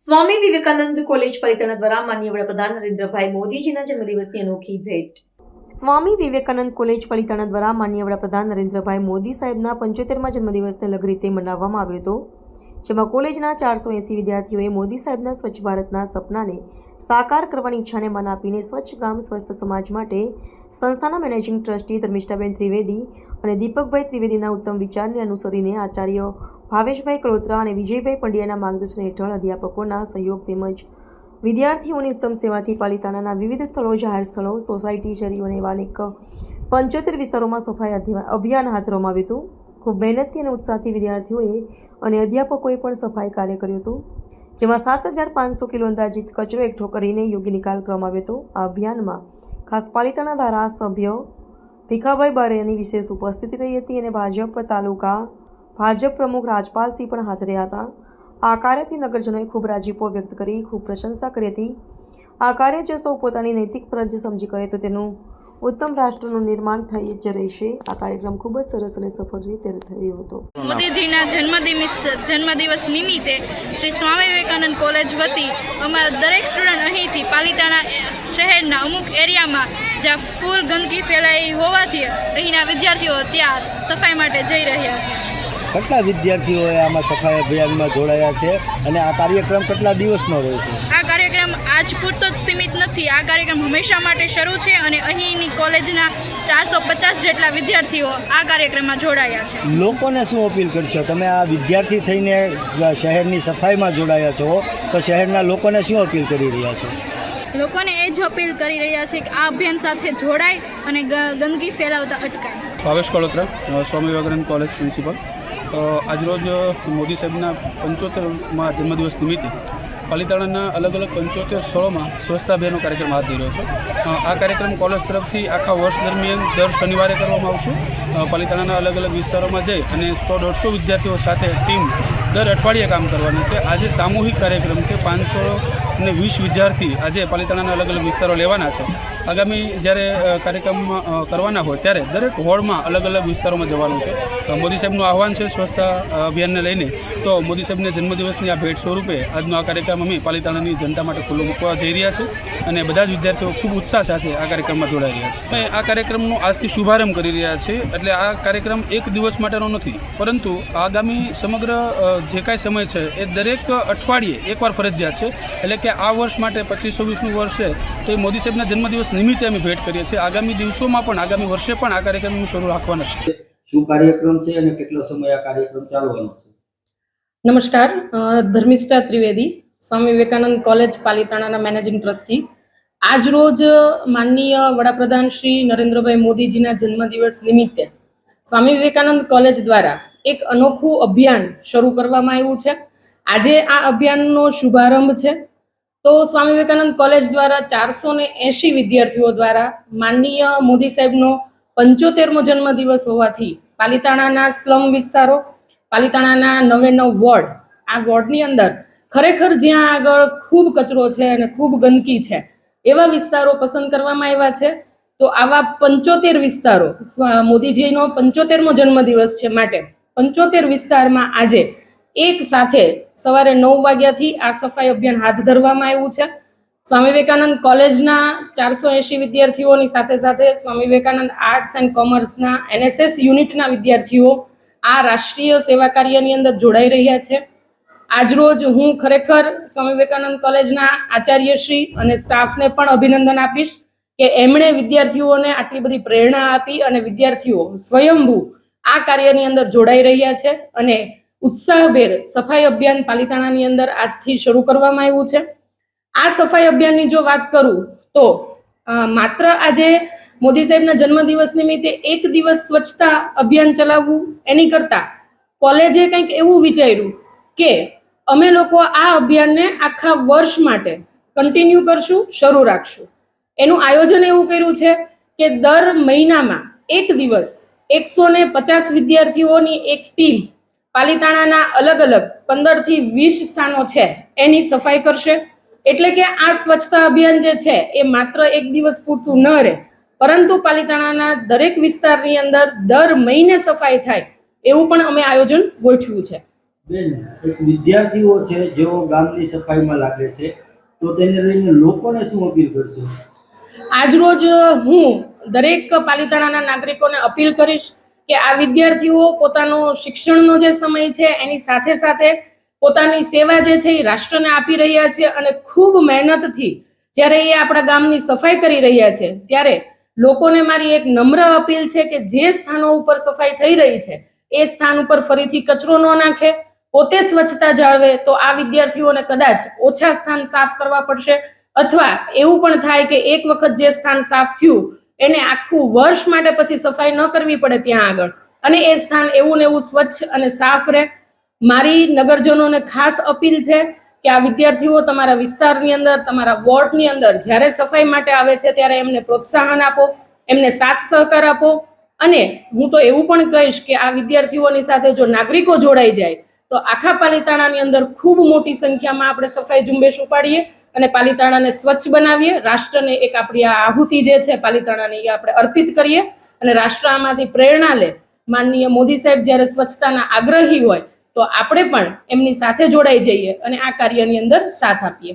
સ્વામી Vivekananda college Palitana દ્વારા માનનીય વડાપ્રધાન નરેન્દ્રભાઈ મોદીજીના જન્મદિવસની અનોખી ભેટ. સ્વામી વિવેકાનંદ કોલેજ પલિતાણા દ્વારા માનનીય વડાપ્રધાન નરેન્દ્રભાઈ મોદી સાહેબના પંચોતેરમાં જન્મદિવસને લગ રીતે મનાવવામાં આવ્યો હતો, જેમાં કોલેજના ચારસો એંસી વિદ્યાર્થીઓએ મોદી સાહેબના સ્વચ્છ ભારતના સપનાને સાકાર કરવાની ઈચ્છાને માન આપીને સ્વચ્છ ગામ, સ્વસ્થ સમાજ માટે સંસ્થાના મેનેજિંગ ટ્રસ્ટી ધર્મિષ્ઠાબેન ત્રિવેદી અને દીપકભાઈ ત્રિવેદીના ઉત્તમ વિચારને અનુસરીને આચાર્ય ભાવેશભાઈ કળોત્રા અને વિજયભાઈ પંડ્યાના માર્ગદર્શન હેઠળ અધ્યાપકોના સહયોગ તેમજ વિદ્યાર્થીઓની ઉત્તમ સેવાથી પાલિતાણાના વિવિધ સ્થળો, જાહેર સ્થળો, સોસાયટી શેરીઓ અને એવા પંચોતેર વિસ્તારોમાં સફાઈ અભિયાન હાથ ધરવામાં આવ્યું હતું. ખૂબ મહેનતથી અને ઉત્સાહથી વિદ્યાર્થીઓએ અને અધ્યાપકોએ પણ સફાઈ કાર્ય કર્યું હતું, જેમાં સાત હજાર પાંચસો કિલો અંદાજિત કચરો એકઠો કરીને યોગ્ય નિકાલ કરવામાં આવ્યો હતો. આ અભિયાનમાં ખાસ પાલિતાણા ધારાસભ્ય ભીખાભાઈ બારેની વિશેષ ઉપસ્થિતિ રહી હતી અને ભાજપ તાલુકા ભાજપ પ્રમુખ રાજપાલસિંહ પણ હાજર હતા. આ કાર્યથી નગરજનોએ ખૂબ રાજીપો વ્યક્ત કરી, ખૂબ પ્રશંસા કરી હતી. આ કાર્ય જો સૌ પોતાની નૈતિક ફરજ સમજી કરે તો તેનું ઉત્તમ રાષ્ટ્રનું નિર્માણ થઈ જ રહેશે. આ કાર્યક્રમ ખૂબ જ સરસ અને સફળ રીતે થયો હતો. મોદીજીના જન્મદિવસ જન્મદિવસ નિમિત્તે શ્રી સ્વામી વિવેકાનંદ કોલેજ વતી અમારા દરેક સ્ટુડન્ટ અહીંથી પાલિતાણા શહેરના અમુક એરિયામાં જ્યાં ફૂલ ગંદકી ફેલાઈ હોવાથી અહીંના વિદ્યાર્થીઓ ત્યાં સફાઈ માટે જઈ રહ્યા છે. કેટલા વિદ્યાર્થીઓએ આમાં સફાઈ અભિયાનમાં જોડાયા છે અને આ કાર્યક્રમ કેટલા દિવસનો રહેશે આ કાર્યક્રમ આજ પૂરતો જ સીમિત નથી. આ કાર્યક્રમ હંમેશા માટે શરૂ છે અને અહીંની કોલેજના ચારસો પચાસ જેટલા વિદ્યાર્થીઓ આ કાર્યક્રમમાં જોડાયા છે. લોકોને શું અપીલ કરશો? તમે આ વિદ્યાર્થી થઈને શહેરની સફાઈમાં જોડાયા છો તો શહેરના લોકોને શું અપીલ કરી રહ્યા છો? લોકોને એ જ અપીલ કરી રહ્યા છે કે આ અભિયાન સાથે જોડાય અને ગંદકી ફેલાવતા અટકાય. Bhavesh Kalotra Swami Vivekananda college principal. આજરોજ મોદી સાહેબના પંચોતેરમાં જન્મદિવસ નિમિત્તે પાલિતાણાના અલગ અલગ પંચોતેર સ્થળોમાં સ્વચ્છતા અભિયાનનો કાર્યક્રમ હાથ રહ્યો છે. આ કાર્યક્રમ કોલેજ તરફથી આખા વર્ષ દરમિયાન દર શનિવારે કરવામાં આવશે. પાલિતાણાના અલગ અલગ વિસ્તારોમાં જઈ અને સો દોઢસો વિદ્યાર્થીઓ સાથે ટીમ દર અઠવાડિયે કામ કરવાની છે. આજે સામૂહિક કાર્યક્રમ છે. પાંચસો ને વીસ વિદ્યાર્થી આજે પાલિતાણાના અલગ અલગ વિસ્તારો લેવાના છે. આગામી જ્યારે કાર્યક્રમ કરવાના હોય ત્યારે દરેક હોળમાં અલગ અલગ વિસ્તારોમાં જવાનું છે. મોદી સાહેબનું આહવાન છે સ્વચ્છતા અભિયાનને લઈને. તો મોદી સાહેબને જન્મદિવસની આ ભેટ સ્વરૂપે આજનો આ કાર્યક્રમ અમે પાલિતાણાની જનતા માટે ખુલ્લો મૂકવા જઈ રહ્યા છે અને બધા જ વિદ્યાર્થીઓ ખૂબ ઉત્સાહ સાથે આ કાર્યક્રમમાં જોડાઈ રહ્યા છે. અમે આ કાર્યક્રમનો આજથી શુભારંભ કરી રહ્યા છે. એટલે આ કાર્યક્રમ એક દિવસ માટેનો નથી, પરંતુ આગામી સમગ્ર જે કાંઈ સમય છે એ દરેક અઠવાડિયે એકવાર ફરજિયાત છે. એટલે કે આ વર્ષ માટે પચીસ છવ્વીસનું વર્ષ છે તો એ મોદી સાહેબના જન્મદિવસ નિમિત્તે અમે ભેટ કરીએ છીએ. આગામી દિવસોમાં પણ આગામી વર્ષે પણ આ કાર્યક્રમનું શરૂ રાખવાના છે. શું કાર્યક્રમ છે અને કેટલો સમય આ કાર્યક્રમ ચાલવાનો છે? નમસ્કાર ધર્મિષ્ઠા ત્રિવેદી સ્વામી વિવેકાનંદ કોલેજ પાલિતાણાના મેનેજિંગ ટ્રસ્ટી. આજ રોજ માનનીય વડાપ્રધાન શ્રી નરેન્દ્રભાઈ મોદીજીના જન્મદિવસ નિમિત્તે સ્વામી વિવેકાનંદ કોલેજ દ્વારા એક અનોખું અભિયાન શરૂ કરવામાં આવ્યું છે. આજે આ અભિયાનનો શુભારંભ છે. તો સ્વામી વિવેકાનંદ કોલેજ દ્વારા ચારસો ને એંશી વિદ્યાર્થીઓ દ્વારા માનનીય મોદી સાહેબનો પંચોતેરમો જન્મદિવસ હોવાથી પાલિતાણાના સ્લમ વિસ્તારો, પાલિતાણાના નવે નવ વોર્ડ, આ વોર્ડની અંદર ખરેખર જ્યાં આગળ ખૂબ કચરો છે અને ખૂબ ગંદકી છે, એવા વિસ્તારો પસંદ કરવામાં આવ્યા છે. તો આવા પંચોતેર વિસ્તારો મોદીજીનો પંચોતેરમો જન્મદિવસ છે માટે પંચોતેર વિસ્તારમાં આજે એક સાથે સવારે નવ વાગ્યાથી આ સફાઈ અભિયાન હાથ ધરવામાં આવ્યું છે. સ્વામી વિવેકાનંદ કોલેજના ચારસો એંશી વિદ્યાર્થીઓની સાથે સાથે સ્વામી વિવેકાનંદ આર્ટ્સ એન્ડ કોમર્સના એનએસએસ યુનિટના વિદ્યાર્થીઓ આ રાષ્ટ્રીય સેવા કાર્યની અંદર જોડાઈ રહ્યા છે. આજરોજ હું ખરેખર સ્વામી વિવેકાનંદ કોલેજના આચાર્યશ્રી અને સ્ટાફને પણ અભિનંદન આપીશ કે એમણે વિદ્યાર્થીઓને આટલી બધી પ્રેરણા આપી અને વિદ્યાર્થીઓ સ્વયંભૂ આ કાર્યની અંદર જોડાઈ રહ્યા છે અને ઉત્સાહભેર સફાઈ અભિયાન પાલિતાણાની અંદર આજથી શરૂ કરવામાં આવ્યું છે. આ સફાઈ અભિયાનની જો વાત કરું તો માત્ર આજે મોદી સાહેબના જન્મદિવસ નિમિત્તે એક દિવસ સ્વચ્છતા અભિયાન ચલાવવું, એની કરતાં કોલેજે કંઈક એવું વિચાર્યું કે અમે લોકો આ અભિયાનને આખા વર્ષ માટે કન્ટિન્યુ કરશું, શરૂ રાખશું. એનું આયોજન એવું કર્યું છે કે દર મહિનામાં એક દિવસ એકસો ને પચાસ વિદ્યાર્થીઓની એક ટીમ પાલિતાણાના અલગ અલગ પંદરથી વીસ સ્થાનો છે એની સફાઈ કરશે. એટલે કે આ સ્વચ્છતા અભિયાન જે છે એ માત્ર એક દિવસ પૂરતું ન રહે. પરંતુ પાલિતાણાના દરેક વિસ્તારની અંદર દર મહિને સફાઈ થાય એવું પણ અમે આયોજન ગોઠવ્યું છે. બેન એક વિદ્યાર્થીઓ છે જેઓ ગામની સફાઈમાં લાગે છે તો તેને લઈને લોકોને શું અપીલ કરશો? આજરોજ હું દરેક પાલિતાણાના નાગરિકોને અપીલ કરીશ કે આ વિદ્યાર્થીઓ પોતાનો શિક્ષણનો જે સમય છે, એની સાથે સાથે પોતાની સેવા જે છે એ રાષ્ટ્રને આપી રહ્યા છે અને ખૂબ મહેનતથી જ્યારે એ આપણા ગામની સફાઈ કરી રહ્યા છે, ત્યારે લોકોને મારી એક નમ્ર અપીલ છે કે જે સ્થાનો ઉપર સફાઈ થઈ રહી છે, એ સ્થાન ઉપર ફરીથી કચરો ન નાખે, પોતે સ્વચ્છતા જાળવે તો આ વિદ્યાર્થીઓને કદાચ ઓછા સ્થાન સાફ કરવા પડશે અથવા એવું પણ થાય કે એક વખત જે સ્થાન સાફ થયું એને આખું વર્ષ માટે પછી સફાઈ ન કરવી પડે ત્યાં આગળ. અને એ સ્થાન એવું ને એવું સ્વચ્છ અને સાફ રહે. મારી નગરજનોને ખાસ અપીલ છે કે આ વિદ્યાર્થીઓ તમારા વિસ્તારની અંદર, તમારા વોર્ડની અંદર જ્યારે સફાઈ માટે આવે છે ત્યારે એમને પ્રોત્સાહન આપો, એમને સાથ સહકાર આપો. અને હું તો એવું પણ કહીશ કે આ વિદ્યાર્થીઓની સાથે જો નાગરિકો જોડાઈ જાય તો આખા પાલિતાણાની અંદર ખૂબ મોટી સંખ્યામાં આપણે સફાઈ ઝુંબેશ ઉપાડીએ અને પાલિતાણાને સ્વચ્છ બનાવીએ. રાષ્ટ્રને એક આપણી આ આહુતિ જે છે પાલિતાણાની એ આપણે અર્પિત કરીએ અને રાષ્ટ્ર આમાંથી પ્રેરણા લે. માનનીય મોદી સાહેબ જ્યારે સ્વચ્છતાના આગ્રહી હોય તો આપણે પણ એમની સાથે જોડાઈ જઈએ અને આ કાર્યની અંદર સાથ આપીએ.